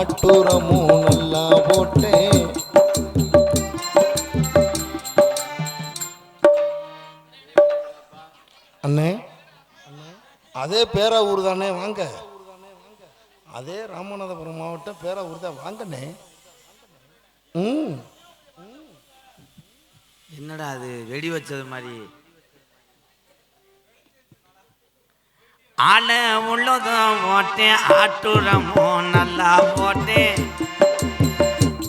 ஆட்டுரமும் நல்லா அண்ணே அதே பேராவூர் தானே வாங்க. அதே ராமநாதபுரம் மாவட்டம் பேராவூர் தான். வாங்கண்ணே. ம். என்னடா அது வெடி வச்சது மாதிரி. ஆள உள்ளதும் போட்டேன் ஆட்டுரமோ நல்லா போட்டேன்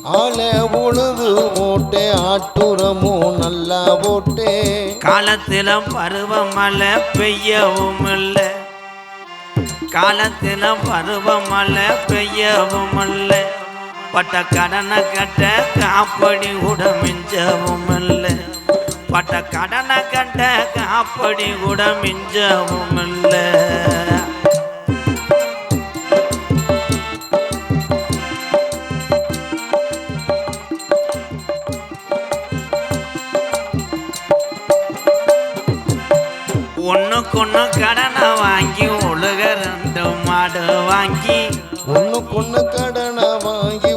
ஆளை உழுது போட்டேன் ஆட்டுரமும் நல்லா போட்டேன் காலத்துல பருவமழை பெய்யவும் இல்லை. காலத்துல பருவமழை பெய்யவும் இல்லை. பட்ட கடனை கட்ட காப்படி கூட மிஞ்சவும் இல்லை. பட்ட கடனை கண்ட காப்படி கூட மிஞ்சவும் இல்லை. ஒண்ணுக்கொண்ணு கடனை வாங்கி ஒழுக ரெண்டு மாடு வாங்கி. ஒண்ணுக்கொண்ணு கடனை வாங்கி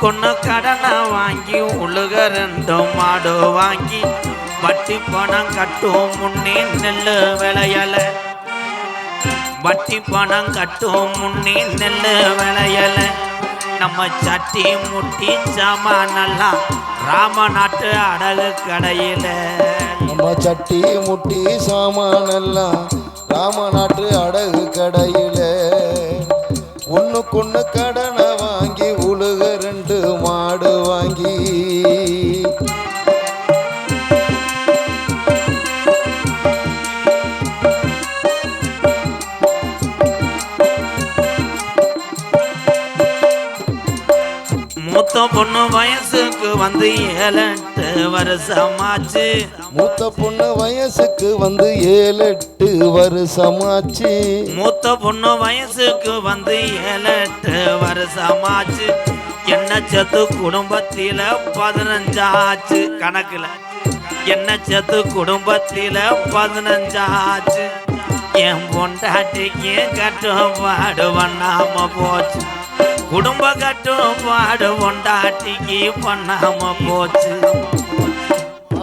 கொன்னு கடனை வாங்கி உழுக ரெண்டு மாடு வாங்கி வட்டி பணம் கட்டும் முன்னே நெல்லு விளையல. வட்டி பணம் கட்டும் முன்னே நெல்லு விளையல. நம்ம சட்டி முட்டி சாமானெல்லாம் ராமநாட்டு அடகு கடையில. நம்ம சட்டி முட்டி சாமானெல்லாம் ராமநாட்டு அடகு கடையில. ஒண்ணுக்கொண்ணு கடனை மூத்த பொண்ணு வயசுக்கு வந்து ஏழு எட்டு வருஷமாச்சு. மூத்த பொண்ணு வயசுக்கு வந்து ஏழு எட்டு வருஷமாச்சு. மூத்த பொண்ணு வயசுக்கு வந்து ஏழு எட்டு வருஷமாச்சு. என்ன சத்து குடும்பத்தில பதினஞ்சாச்சு. கணக்குல. என்ன சத்து குடும்பத்தில பதினஞ்சாச்சு. என் பொண்டாட்டிக்கு கட்டும் பாடு பண்ணாம போச்சு. குடும்ப கட்டும் பாடு உண்டாட்டிக்கு பண்ணாம போச்சு.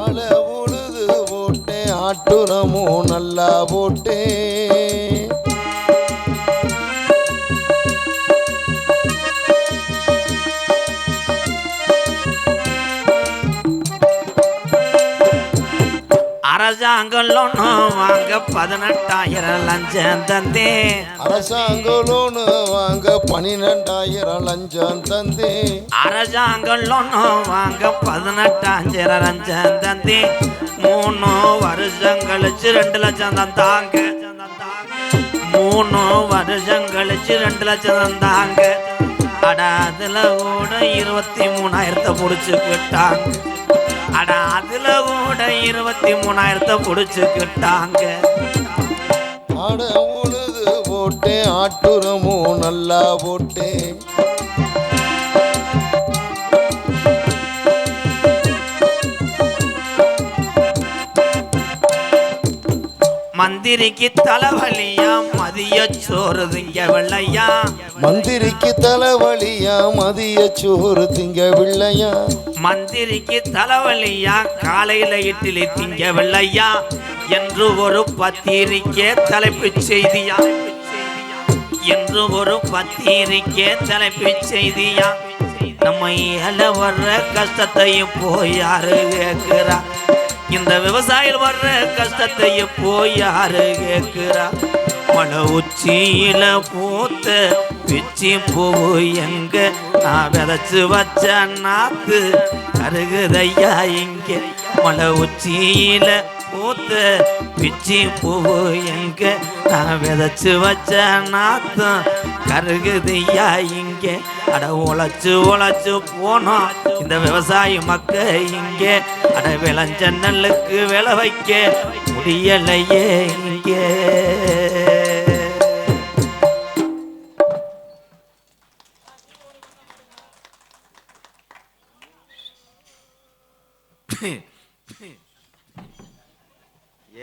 ஆளை உழுது போட்டேன் ஆட்டுரமும் நல்லா போட்டேன். அரசாங்கம் லோனு வாங்க பதினெட்டாயிரம் லஞ்சம் தந்தேன். அரசாங்க லோனு வாங்க பன்னிரெண்டாயிரம் லஞ்சம் தந்தேன். அரசாங்கம் லோனு வாங்க பதினெட்டாயிரம் லஞ்சம் தந்தேன். மூணு வருஷம் கழிச்சு ரெண்டு லட்சம் தந்தாங்க. மூணு வருஷம் கழிச்சு ரெண்டு லட்சம் தந்தாங்க. அட அதுல கூட இருபத்தி மூணாயிரத்தை புடிச்சுக்கிட்டாங்க அட அதுல கூட இருபத்தி மூணாயிரத்தை புடிச்சுக்கிட்டாங்க. ஆட உழுது போட்டேன் ஆட்டுரமும் நல்லா போட்டேன். மந்திரிக்கு தலைவலியா மதிய சோறு திங்க வெள்ளையா மந்திரிக்கு தலைவலியா மதிய சோறு திங்க வில்லையா மந்திரிக்கு தலைவலியா? காலையில இட்லி திங்க வெள்ளையா என்று ஒரு பத்திரிக்கை தலைப்பு செய்தியா? என்று ஒரு பத்திரிக்கை தலைப்பு செய்தியா? நம்ம ஏழை வர்ற கஷ்டத்தையும் போய் யாரு கேட்கிறா? இந்த விவசாயிகள் வர்ற கஷ்டத்தையும் போய் யாரு கேட்கிறா? மலை உச்சியில பூத்த பிச்சி பூ எங்க? நான் விதைச்சு வச்ச நாத்து கருகுதையா இங்க? மலை உச்சியில பூத்த பிச்சி பூ எங்க? நான் விதைச்சு வச்ச நாத்தம் கருகுதையா இங்க? அட உழைச்சு உழைச்சு போனோம். இந்த விவசாயி மக்க இங்க? அட விளைஞ்ச நெல்லுக்கு விளை வைக்க முடியலையே இங்கே.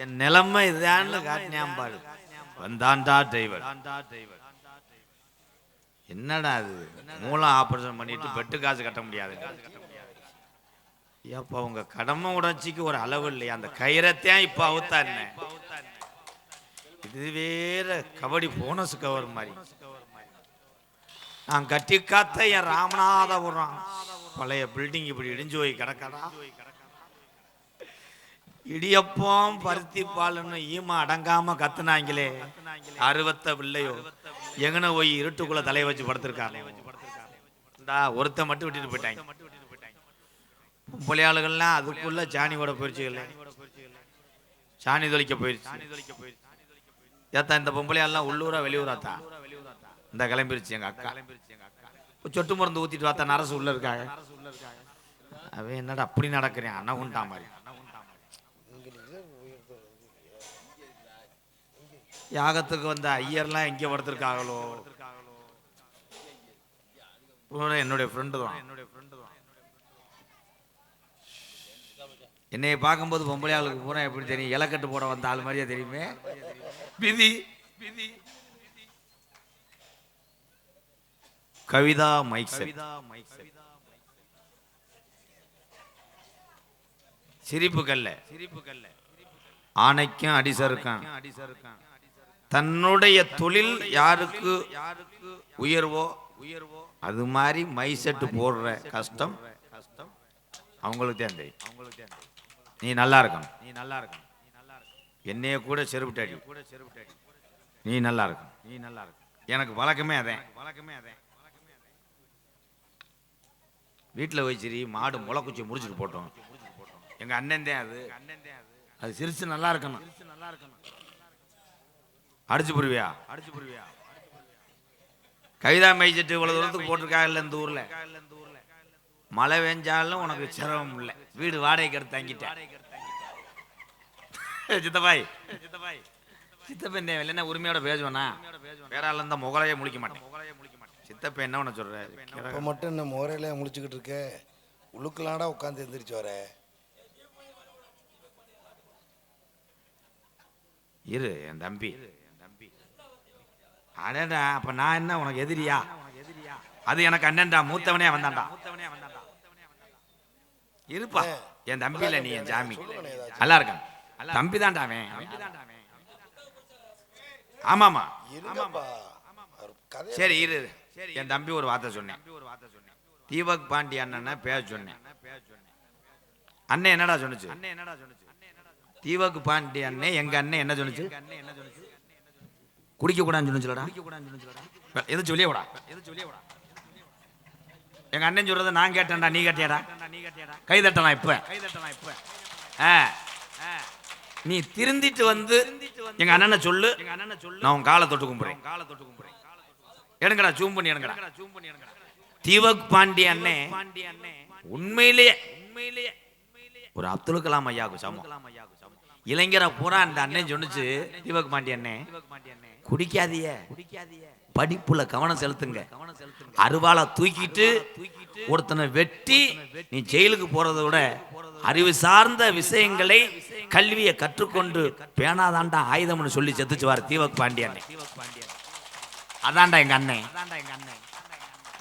என் நிலைமை இதான் காட்டினான் பாரு. வந்தான்டா டிரைவர் என்னடா அது மூலம் ஆபரேஷன் பண்ணிட்டு பெட்டு காசு கட்ட முடியாது. ஏப்பா உங்க கடமை உணர்ச்சிக்கு ஒரு அளவு இல்லையா? அந்த கயிறத்தையும் இப்ப அவுத்தா என்ன? இது வேற கபடி போனஸ் கவர் மாதிரி. நான் கட்டி காத்த என் ராமநாதபுரம். பழைய பில்டிங் இப்படி இடிஞ்சு போய் கிடக்கடா. இடியப்பம் பருத்தி பாலுன்னு ஈமா அடங்காம கத்துனாங்களே. அறுபத்த பிள்ளையோ எங்கன போய் இருட்டுக்குள்ள தலைய வச்சு படுத்திருக்காங்க. இந்தா ஒருத்த மட்டும் விட்டுட்டு போயிட்டாங்க. பொம்பளை ஆளுகள்லாம் அதுக்குள்ள சாணி ஓட சாணி தொளிக்க போயிடுச்சு ஏத்தா இந்த பொம்பளை எல்லாம் உள்ளூரா வெளியூராத்தா? இந்த கிளம்பிருச்சு எங்க அக்கா. சொட்டு மருந்து ஊத்திட்டு வாத்தா நரசு உள்ள இருக்காங்க. அவன் என்னடா அப்படி நடக்கிறேன்? அண்ணன் உண்டா மாதிரி. யாகத்துக்கு வந்த ஐயர்லாம் எங்கே படுத்திருக்காங்களோ? என்னுடைய ஃப்ரெண்டு தான் என்னுடைய ஃப்ரெண்டு தான். என்னைய பார்க்கும்போது பொம்பளை ஆளுக்கு பூரா எப்படி தெரியும்? இலக்கட்டு போட வந்த ஆள் மாதிரியே தெரியுமே. விதி விதி கவிதா மைக் கவிதா மைக் சிரிப்பு கல்ல. சிரிப்பு கல்ல ஆணைக்கும் அடிசருக்கான் தன்னுடைய தொழில் யாருக்கு யாருக்கு உயர்வோ? உயர்வோ அது மாதிரி மை செட்டு போடுற கஷ்டம் கஷ்டம் அவங்களுக்கு தேந்தை அவங்களுக்கு தான் நீ நல்லா இருக்கணும் நீ நல்லா இருக்கணும். என்னைய கூட செருப்புட்டாடி. கூட செருப்புட்டாடி நீ நல்லா இருக்கும் நீ நல்லா இருக்கும் எனக்கு வழக்கமே அதேன் வழக்கமே அதேன் வீட்டில் வச்சிரி மாடு முளைக்குச்சி முடிச்சுட்டு போட்டோம். எங்கள் அண்ணன் தான் அது. அது சிரிச்சு நல்லா இருக்கணும் நல்லா இருக்கணும். அடிச்சு புரிவியா? அடிச்சு புரிவியா கவிதா மைச்சிட்டு இவ்வளவு தூரத்துக்கு போட்டிருக்காங்கல்ல இந்த ஊர்ல? மழை பெஞ்சாலும் உனக்கு சிரமம் இல்லை. வீடு வாடகைக்கு எடுத்து தங்கிட்டேன். சித்தப்பாய். சித்தப்பாய் சித்தப்பன் இல்லைன்னா உரிமையோட பேசுவேனா? வேற ஆள் இருந்தா முகலையே முழிக்க மாட்டேன். சித்தப்பன் என்ன உன சொல்ற? இப்போ மட்டும் என்ன முறையில முழிச்சுக்கிட்டு இருக்க. உழுக்கலாடா உட்காந்து எந்திரிச்சு வர. இரு என் தம்பி. அடடா அப்ப நான் என்ன உனக்கு எதிரியா? அது எனக்கு அண்ணன்டா மூத்தவனே வந்தான்டா இருப்பா என் தம்பி இல்ல நீ என் ஜாமி. நல்லா இருக்கான். தம்பி தான்டா அவன் ஆமாமா சரி இரு இரு. என் தம்பி ஒரு வார்த்தை சொன்னேன். தீபக் பாண்டி அண்ணனை பேச சொன்னேன். அண்ணன் என்னடா சொன்னுச்சு? அண்ணன் என்னடா சொன்னுச்சு? தீபக் பாண்டி அண்ணன் எங்க அண்ணன் என்ன சொன்னுச்சு? குடிக்கக்கூடாதுன்னு சொல்லி சொல்லடா. எது சொல்லிய விடா எது சொல்லிய எங்க அண்ணன் சொல்றதை நான் கேட்டேன்டா நீ கேட்டியாடா? கை தட்டலாம் இப்போ. கை தட்டலாம் இப்போ ஆ. நீ திருந்திட்டு வந்து எங்க அண்ணனை சொல்லு. எங்க அண்ணனை சொல்லு நான் உன் காலை தொட்டு கும்புறேன் காலை தொட்டு கும்புறேன் எடுங்கடா ஜூம் பண்ணி எடுங்கடா. ஜூம் பண்ணி எடுங்கடா தீவக் பாண்டி அண்ணே உண்மையிலேயே உண்மையிலேயே ஒரு அப்துல் கலாம் ஐயாவுக்கு சமம். இளைஞரை பூரா அந்த அண்ணன் சொன்னுச்சு தீபக் பாண்டி அண்ணே. குடிக்காதிய படிப்புல கவனம் செலுத்துங்க. அருவாளை தூக்கிட்டு ஒருத்தனை வெட்டி நீ ஜெயிலுக்கு போறதை விட அறிவு சார்ந்த விஷயங்களை கல்வியை கற்றுக்கொண்டு பேனாதாண்டா ஆயுதம்னு சொல்லி செத்துச்சுவார் தீபக் பாண்டியன். அதான்டா எங்க அண்ணன்.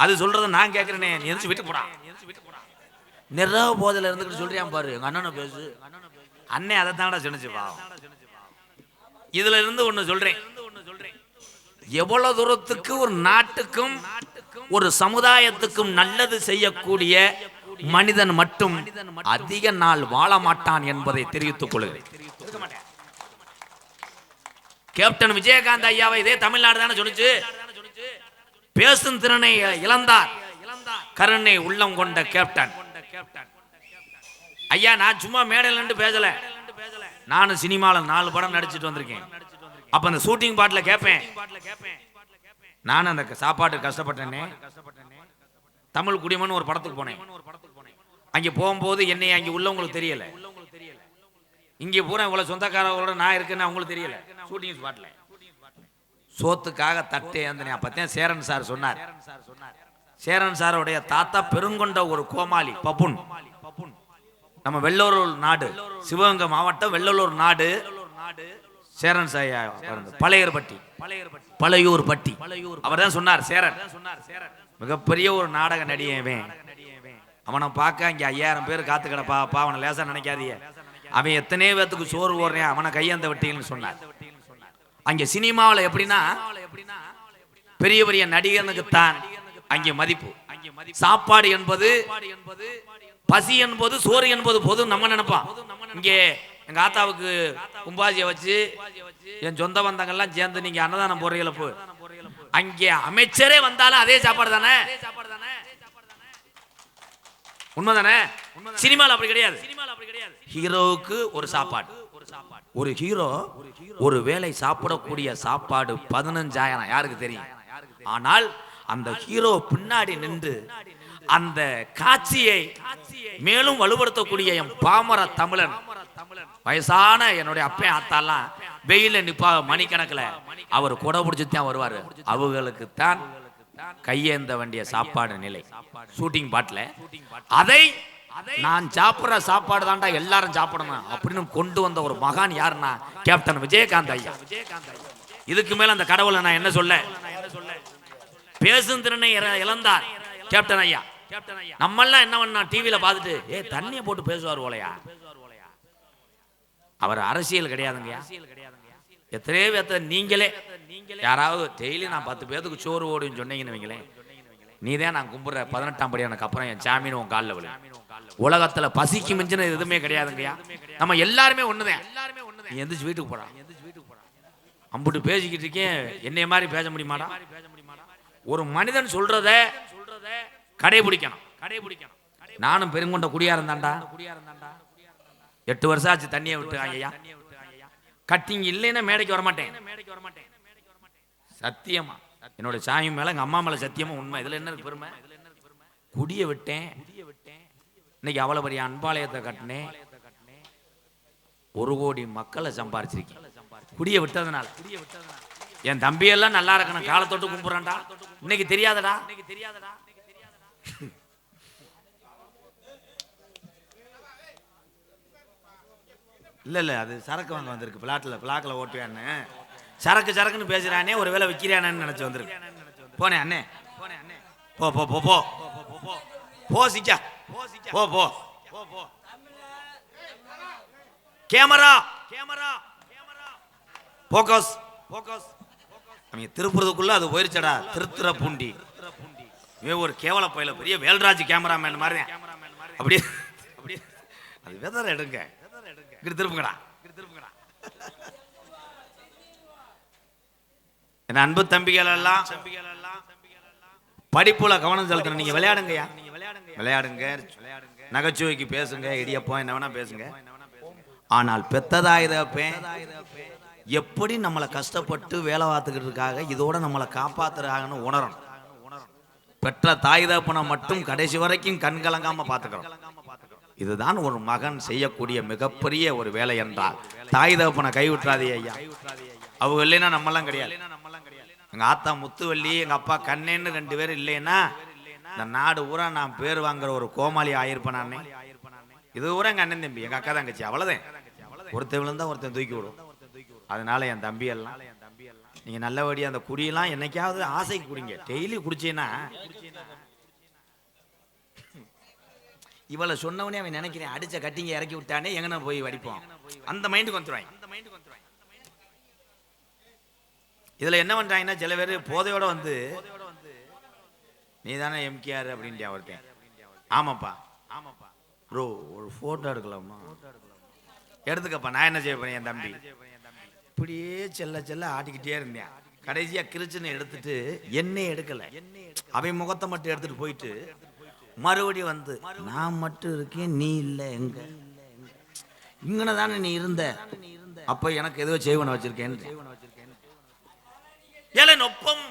அது சொல்றத நான் கேட்கிறேனே நீ எதிர்த்து விட்டு போடா. நிறவ போதில் இருந்துக்கிட்டு சொல்றியான் பாரு. எங்க அண்ணனை பேசு. அண்ணே அதை தான்டா இதுல இருந்து ஒண்ணு சொல்றேன். எவ்வளவு தூரத்துக்கு ஒரு நாட்டுக்கும் ஒரு சமுதாயத்துக்கும் நல்லது செய்யக்கூடிய மனிதன் மட்டும் அதிக நாள் வாழ மாட்டான் என்பதை தெரிவித்துக் கொள்கிறேன். கேப்டன் விஜயகாந்த் ஐயாவை இதே தமிழ்நாடு தானே சொல்லிச்சு? பேசும் திறனை இழந்தார். கருணை உள்ளம் கொண்ட கேப்டன். ஐயா நான் சும்மா மேடையில் நின்று பேசல. நானும் சினிமாவில் நாலு படம் நடிச்சிட்டு வந்திருக்கேன். அப்ப அந்த ஷூட்டிங் பாட்டில் கேட்பேன் நானும் அந்த சாப்பாட்டு கஷ்டப்பட்டேனே. தமிழ் குடிமன் ஒரு படத்துக்கு போனேன். அங்கே போகும்போது என்னை அங்கே உள்ளவங்களுக்கு தெரியல. இங்கே பூரா இவ்வளோ சொந்தக்காரங்களோட நான் இருக்கேன்னு அவங்களுக்கு தெரியல. ஷூட்டிங் ஸ்பாட்டில் சோத்துக்காக தட்டே அந்த அப்பத்தான் சேரன் சார் சொன்னார். சேரன் சாருடைய தாத்தா பெருங்கொண்ட ஒரு கோமாளி பப்புன். நம்ம வெள்ளலூர் நாடு. சிவகங்கை மாவட்டம் வெள்ளலூர் நாடு. சேரன் சாயா பிறந்த பழையர்பட்டி பழையூர் பட்டி. அவர் தான் சொன்னார் சேரன். மிகப்பெரிய ஒரு நாடக நடிகன் அவனை பார்க்க இங்க ஐயாயிரம் பேர் காத்து கிடப்பாப்பா அவனை லேசா நினைக்காதிய அவன் எத்தனையோ பேத்துக்கு சோறு ஓடுறேன் அவனை கையந்த வெட்டிங்கன்னு சொன்னார். அங்க சினிமாவில் எப்படின்னா பெரிய பெரிய நடிகனுக்கு தான் அங்கே மதிப்பு. சாப்பாடு என்பது பசி என்பது சோறு என்பது பொது நம்ம நினைப்பான் இங்கே எங்கள் ஆத்தாவுக்கு கும்பாசியை வச்சு என் சொந்த பந்தங்கள்லாம் சேர்ந்து நீங்க அன்னதானம் போடுறீங்கள போ. அங்கே அமைச்சரே வந்தாலும் அதே சாப்பாடு தானே? உண்மைதானே? சினிமாவில் அப்படி கிடையாது. ஹீரோவுக்கு ஒரு சாப்பாடு. ஒரு ஹீரோ ஒரு வேளை சாப்பிடக்கூடிய சாப்பாடு பதினஞ்சாயிரம் யாருக்கு தெரியும்? ஆனால் அந்த ஹீரோ பின்னாடி நின்று அந்த காட்சியை மேலும் வலுப்படுத்தக்கூடிய என் பாமர தமிழன் வயசான என்னுடைய அப்பன் ஆத்தாலாம் வெயில நிப்பா மணிக்கணக்கில் அவர் குடை பிடிச்சிட்டு தான் வருவார். அவங்களுக்கு தான் கையேந்த வேண்டிய சாப்பாடு நிலை. ஷூட்டிங் பாட்டில் அதை நான் சாப்பிட்ற சாப்பாடு தான்டா எல்லாரும் சாப்பிடணும் அப்படின்னு கொண்டு வந்த ஒரு மகான் யாருன்னா கேப்டன் விஜயகாந்த் ஐயா. இதுக்கு மேல அந்த கடவுளை நான் என்ன சொல்ல? பேசும் திறனை இற- இழந்தார் கேப்டன் ஐயா. நம்மெல்லாம் என்ன பண்ணா டிவியில பார்த்துட்டு ஏ தண்ணியை போட்டு பேசுவார் போலையா? அவர் அரசியல் கிடையாதுங்கய்யா. எத்தனையோ பேர்த்த நீங்களே யாராவது டெய்லி நான் பத்து பேத்துக்கு சோறு ஓடுன்னு சொன்னீங்கன்னு வைங்களேன். நீ தான் நான் கும்பிட்ற பதினெட்டாம் படி எனக்கு அப்புறம் என் சாமின்னு உன் காலில் விழு உலகத்துல பசிக்கு மிஞ்சின எதுவுமே கிடையாதுங்கய்யா. நம்ம எல்லாருமே ஒண்ணுதான். நீ எந்திரிச்சு வீட்டுக்கு போடா. அம்புட்டு பேசிக்கிட்டு இருக்கேன். என்னைய மாதிரி பேச முடியுமாடா? ஒரு மனிதன் சொல்றத கடைபிடிக்கணும். கடைபிடிக்கணும் நானும் பெருங்கொண்ட குடியா இருந்தாண்டா எட்டு வருஷம் ஆச்சு தண்ணியை விட்டு ஐயா. கட்டிங் இல்லைன்னா மேடைக்கு வர மாட்டேன் சத்தியமா. என்னோட சாமி மேல எங்க அம்மா மேல சத்தியமா உண்மை. இதுல என்ன இருக்கு பெருமை? குடிய விட்டேன். இன்னைக்கு அவ்வளவு பெரிய அன்பாலயத்தை கட்டினேன். ஒரு கோடி மக்களை சம்பாரிச்சிருக்கேன். குடிய விட்டதுனால. என் தம்பியெல்லாம் நல்லா இருக்கணும். காலத்தொட்டு தெரியாதடா இன்னைக்கு தெரியாதடா. இல்லை இல்லை அது சரக்கு வாங்க வந்திருக்கு. பிளாட்டில் பிளாக்கில் ஓட்டுவேன்னு சரக்கு சரக்குன்னு பேசுகிறான்னே ஒரு வேலை விற்கிறானேன்னு நினச்சி வந்திருக்கு. போனே அண்ணே. போ போ போ போ. போ சிக்கா போ போ. கேமரா. Camera focus. போக்கஸ் அவங்க திருப்புறதுக்குள்ள அது போயிருச்சடா. திருத்துற பூண்டி. இவன் ஒரு கேவல பயில பெரிய வேல்ராஜ் கேமராமேன் மாதிரி அப்படியே அப்படியே. அது வெதர் எடுங்க. இங்கிட்டு திருப்புங்கடா திருப்புங்கடா என் அன்பு தம்பிகள் எல்லாம் படிப்புல கவனம் செலுத்தணும். நீங்க விளையாடுங்கய்யா. விளையாடுங்க. நகைச்சுவைக்கு பேசுங்க இடியப்பம் என்ன வேணா பேசுங்க. ஆனால் பெத்ததாயுதப்பேன் எப்படி நம்மளை கஷ்டப்பட்டு வேலை பார்த்துக்கிட்டு இதோட நம்மளை காப்பாத்துறாங்கன்னு உணரணும். பெற்ற தாய் தகப்பனை மட்டும் கடைசி வரைக்கும் கண் கலங்காம பார்த்துக்கிறோம் இதுதான் ஒரு மகன் செய்யக்கூடிய மிகப்பெரிய ஒரு வேலை என்றால். தாய் தகப்பனை கைவிட்டுறாதே ஐயா. அவங்க இல்லைன்னா நம்மெல்லாம் கிடையாது. எங்க ஆத்தா முத்துவள்ளி எங்க அப்பா கண்ணேன்னு ரெண்டு பேரும் இல்லைன்னா இந்த நாடு ஊரா நான் பேர் வாங்குற ஒரு கோமாளி ஆயிருப்பேன் நானே. இது ஊரா எங்க அண்ணன் தம்பி எங்க அக்கா தங்கச்சி அவ்வளவுதான். ஒருத்தன் விழுந்தா ஒருத்தன் தூக்கி விடும். அதனால என் தம்பி எல்லாம் நீங்க நல்லபடியா அந்த குடியெல்லாம் என்னைக்காவது ஆசைக்கு குடிங்க. டெய்லி குடிச்சீங்கன்னா இவளை சொன்னவனே அவன் நினைக்கிறேன். அடிச்ச கட்டிங்க இறக்கி விட்டானே எங்க போய் வடிப்போம். அந்த மைண்டுக்கு வந்துருவாங்க. இதுல என்ன பண்றாங்கன்னா சில பேர் போதையோட வந்து நீ தானே எம்கேஆர் அப்படின்ட்டு ஒருத்தன் ஆமாப்பா. ஆமாப்பா ப்ரோ ஒரு போட்டோ எடுக்கலாமா? எடுத்துக்கப்பா. நான் என்ன செய்ய போறேன் என் தம்பி? இப்படியே செல்ல செல்ல ஆட்டிக்கிட்டே இருந்தேன். கடைசியா கிரிச்சுன்னு எடுத்துட்டு என்னைய எடுக்கல. அவன் முகத்தை மட்டும் எடுத்துட்டு போயிட்டு மறுபடியும் வந்து நான் மட்டும் இருக்கேன் நீ இல்லை எங்க? இங்கன தானே நீ இருந்த? அப்ப எனக்கு எதுவும் செய்வன வச்சிருக்கேன். ஏல நொப்பம்.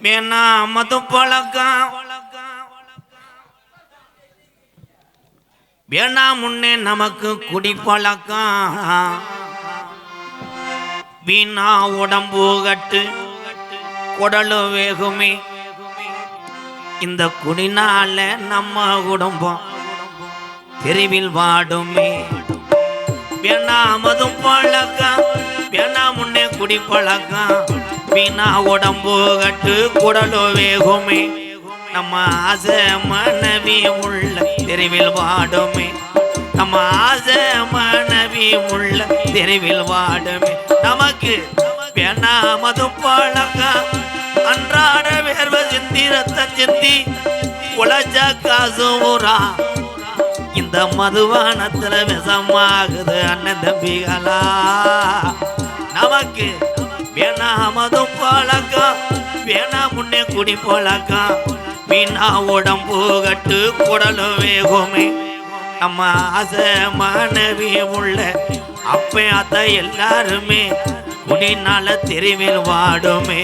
வேணா மது பழக்கம் வேணா முன்னே நமக்கு குடிப்பழக்கம் வீணா உடம்பு கட்டு குடலு வேகுமே. இந்த குடினால நம்ம குடும்பம் தெருவில் வாடுமே. வேணாமதும் பழக்கம் வேணா முன்னே குடி பழக்கம். வீணா உடம்பு கட்டு குடலோ வேகுமே. நம்ம ஆசை மனைவி உள்ள தெருவில் வாடுமே. நம்ம ஆசை மனைவி உள்ள தெருவில் வாடுமே. நமக்கு வேணாமதும் பழக்கம் அன்றாட வேர்வ சிந்தி ரத்தம் சிந்தி உழைச்ச காசும் ஊரா இந்த மதுவானத்துல விஷமாகுது அண்ணன் தம்பிகளா. நமக்கு வேணா மதும் பழக்கம் வேணா முன்னே குடி பழக்கம். வீணா உடம்பு கட்டு குடலும் வேகுமே. நம்ம ஆசை மனைவி உள்ள அப்ப அத்த எல்லாருமே குடினால தெருவில் வாடுமே.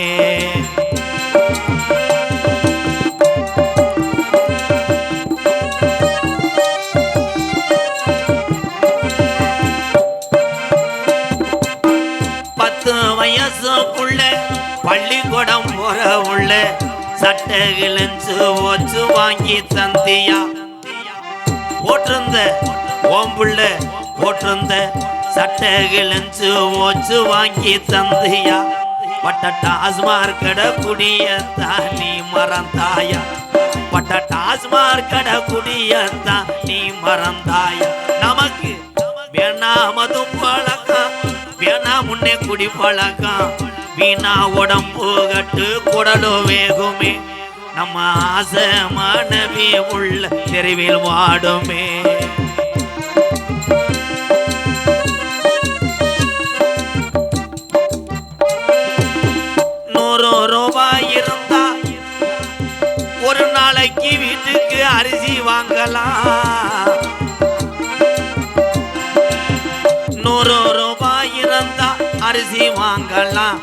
வயசுக்குள்ள பள்ளிக்கூடம் போற உள்ள சட்டை கிழிஞ்சு ஓச்சு வாங்கி தந்தியா? போட்டிருந்த ஓம்புள்ள போட்டிருந்த சட்டை கிழிஞ்சு ஓச்சு வாங்கி தந்தியா? பட்ட டாஸ்மார் கடை குடிய நீ மறந்தாயா? பட்ட டாஸ்மார் கடை குடிய நீ மறந்தாயா? நமக்கு வேணாமதும் பழக்கம் வேணா முன்னே குடி பழக்கம். வீணா உடம்பு கட்டு குடலும் வேகுமே. நம்ம ஆசை மனைவி உள்ள தெருவில் வாடுமே. வாங்கலாம். நூறு ரூபாய் இருந்தா அரிசி வாங்கலாம்.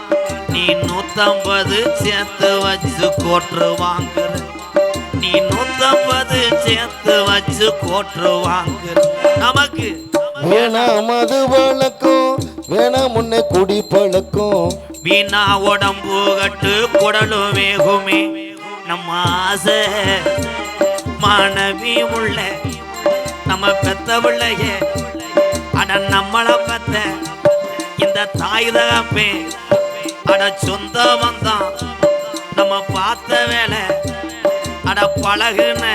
நீ நூத்தம்பது சேர்த்து வச்சு கோற்று வாங்குற. நீ நூத்தம்பது சேர்த்து வச்சு கோற்று வாங்குற. நமக்கு வேணாம் மது பழக்கம் வேணாம் முன்னே குடி பழக்கம். வீணா உடம்பு கட்டு குடலும் வேகுமே. நம்ம ஆசை மாணவி உள்ள. நம்ம பெத்த பிள்ளைய அட நம்மள பெத்த இந்த தாய் தகப்பே. அட சொந்த வந்தான். நம்ம பார்த்த வேலை. அட பழகுன.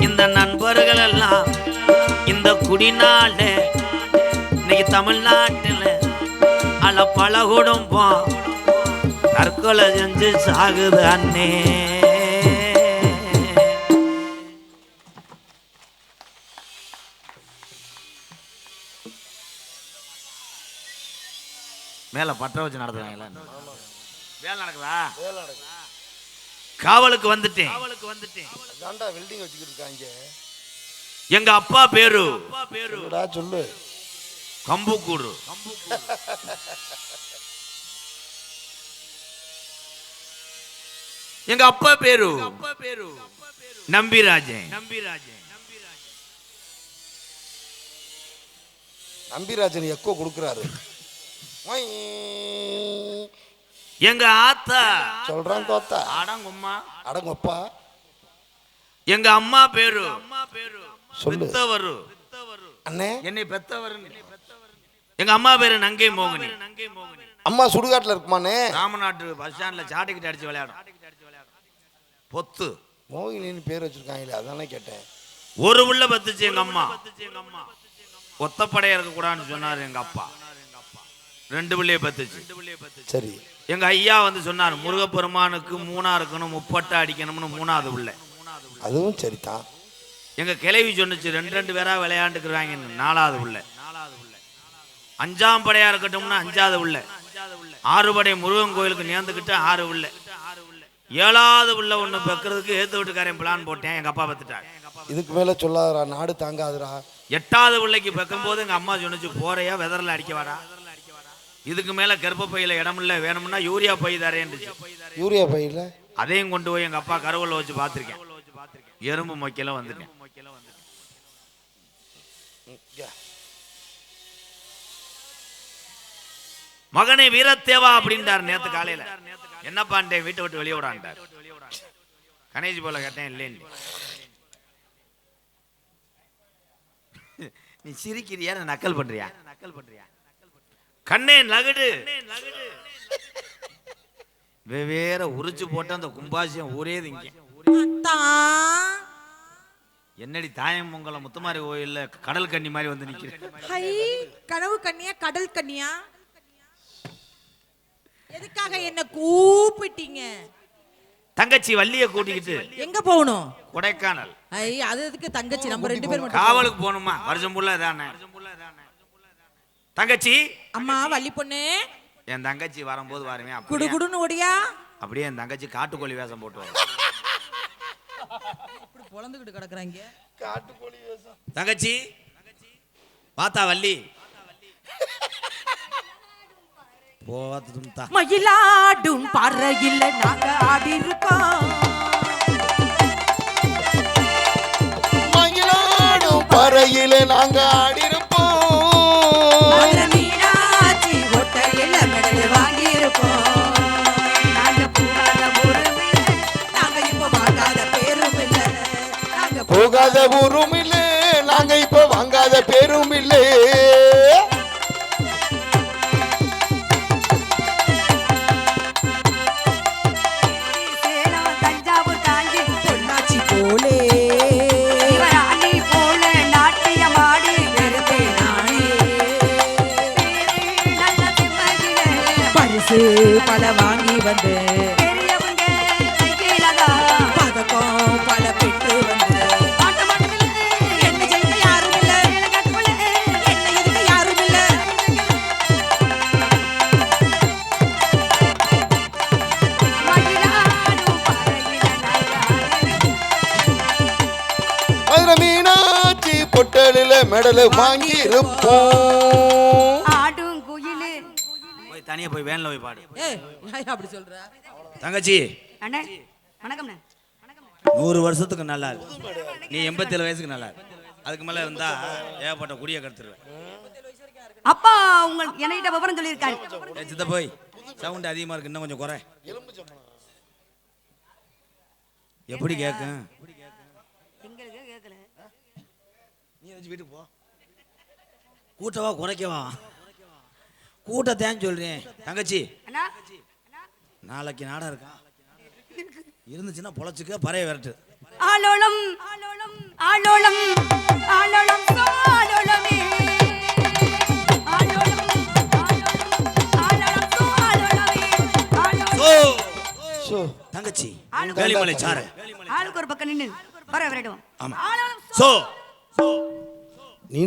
இந்த நண்பர்கள் எல்லாம் இந்த குடிநாடு. இன்னைக்கு தமிழ்நாட்டில் அல பல குடும்பம் தற்கொலை செஞ்சு சாகுது அண்ணே. மேல பற்ற வச்சு நடத்துறாங்களா வேலை நடக்குதா? காவலுக்கு வந்துட்டேன். காவலுக்கு வந்துட்டேன். தாண்டா வெல்டிங் வச்சுக்கிட்டு இருக்காங்க எங்க அப்பா பேரு. அப்பா பேரு. சொல்லு. கம்புக்கூடு எங்க அப்பா பேரு. அப்பா பேரு. நம்பிராஜன். நம்பிராஜன். நம்பிராஜன் எக்கோ கொடுக்குறாரு. எங்க ஆத்தா. சொல்றான் தோத்தா. அடங்கும்மா அடங்கப்பா எங்க அம்மா பேரு. அம்மா பேரு. சொல்லு. பெத்தவரு. அண்ணே. என்னை பெத்தவர் எங்க அம்மா பேரு நங்கை மோகினி. நங்கை மோகினி அம்மா சுடுகாட்டுல இருக்குமானே ராமநாட்டு பஸ் ஸ்டாண்ட்ல சாட்டிக்கிட்டு அடிச்சு விளையாடும். பொத்து. மோகினின்னு பேர் வச்சிருக்காங்களே அதானே கேட்டேன். ஒரு உள்ள பத்துச்சு எங்க அம்மா. ஒத்தப்படையா இருக்க கூடாதுன்னு சொன்னாரு எங்க அப்பா. ரெண்டு பிள்ளைய பத்துச்சு. சரி. எங்க ஐயா வந்து சொன்னார் முருகப்பெருமானுக்கு மூணா இருக்கணும் முப்பட்டை அடிக்கணும்னு மூணாவது உள்ள அதுவும் சரிதான் எங்க கிளவி சொன்னுச்சு ரெண்டு ரெண்டு பேரா விளையாண்டுக்குறாங்கன்னு நாலாவது உள்ள அஞ்சாம் படையா இருக்கட்டும்னு அஞ்சாவது உள்ள ஆறு படை முருகன் கோயிலுக்கு நேர்ந்துக்கிட்டு ஆறு உள்ள ஏழாவது உள்ள ஒண்ணு பெக்கிறதுக்கு ஏத்து வீட்டுக்காரன் பிளான் போட்டேன் எங்க அப்பா பத்துட்டாங்க இதுக்கு மேல சொல்லாதடா நாடு தாங்காதுடா. எட்டாவது பிள்ளைக்கு பெக்கும் போது எங்க அம்மா சொன்னுச்சு போறையா வெதர்ல அடிக்க வாடா. இதுக்கு மேல கர்ப்பப்பையில இடம் இல்ல வேணும்னா யூரியா பை தரேன்னுச்சு யூரியா பையில? அதையும் கொண்டு போய் எங்க அப்பா கருவல்ல வச்சு பார்த்திருக்கேன் எறும்பு மொக்கையில வந்துட்டேன். மகனே வீரத்தேவா அப்படின்றார் நேத்து காலையில. என்ன பாண்டே வீட்டை விட்டு வெளியே விடான்ட்டார் கணேஷ் போல கேட்டேன் இல்லைன்னு நீ. சிரிக்கிறியா நான் நக்கல் பண்றியா? நக்கல் பண்றியா? கண்ணே நகடு. வெவ்வேற உரிச்சு போட்ட அந்த கும்பாசியம் ஊரே திங்க. என்னடி தாயமங்கலம் முத்துமாரி கோயில்ல கடல் கன்னி மாதிரி வந்து நிக்கிறேன் கனவு கன்னியா கடல் கன்னியா எதுக்காக என்ன கூப்பிட்டீங்க? தங்கச்சி வள்ளிய கூட்டிக்கிட்டு. எங்க போகணும்? கொடைக்கானல். ஐ அது எதுக்கு தங்கச்சி? நம்ம ரெண்டு பேர் மட்டும் காவலுக்கு போகணுமா? வருஷம் ஃபுல்லா தானே தங்கச்சி? அம்மா வள்ளி பொண்ணு. என் தங்கச்சி வரும்போது வருவேன் குடு அப்படியே குடுன்னு ஓடியா? அப்படியே என் தங்கச்சி காட்டுக்கோழி வேஷம் போட்டு வரும். இப்படி பொழந்துக்கிட்டு கிடக்குறாங்க. தங்கச்சி பார்த்தா வள்ளி. போத்தும் தா. மயிலாடும் பறையில் நாங்க ஆடி இருக்கோம் மயிலாடும் பறையில நாங்க ஆடிருப்போம் ஊரும் இல்ல நாங்க இப்ப வாங்காத பேரும் இல்லை போலே. வாங்கி வந்து பதக்கம் பல மெடல் வாங்கி இருப்போம் ஆடும் குயிலு. போய் தனியா போய் வேன்ல போய் பாடு. ஏய் அப்படி சொல்ற? தங்கச்சி. அண்ணே வணக்கம்ண்ணே. நூறு வருஷத்துக்கு நல்லா இருக்கு. நீ எண்பத்தேழு வயசுக்கு நல்லா இருக்கு. அதுக்கு மேல இருந்தா ஏகப்பட்ட குடிய கடுத்துருவேன். அப்பா உங்கள் என்கிட்ட விவரம் சொல்லியிருக்காரு. சித்த போய். சவுண்ட் அதிகமா இருக்கு. இன்னும் கொஞ்சம் குறை. எப்படி கேட்கும் நீ வச்சு வீட்டுக்கு போ. கூட்டவா குறைக்கவா கூட்டத்தேன்னு சொல்றேன். தங்கச்சி. அண்ணா. நாளைக்கு நாடகம் இருக்கா? இருந்துச்சுன்னா பொழைச்சிக்க பறைய விரட்டு. ஆலோலம் ஆலோலம் ஆலோலம் ஆலோலம் ஆலோலமே தங்கச்சி வேலிமலை சாரு. ஆளுக்கு ஒரு பக்கம் நின்னு வர விரடுவோம் ஆமா. சோ. நீ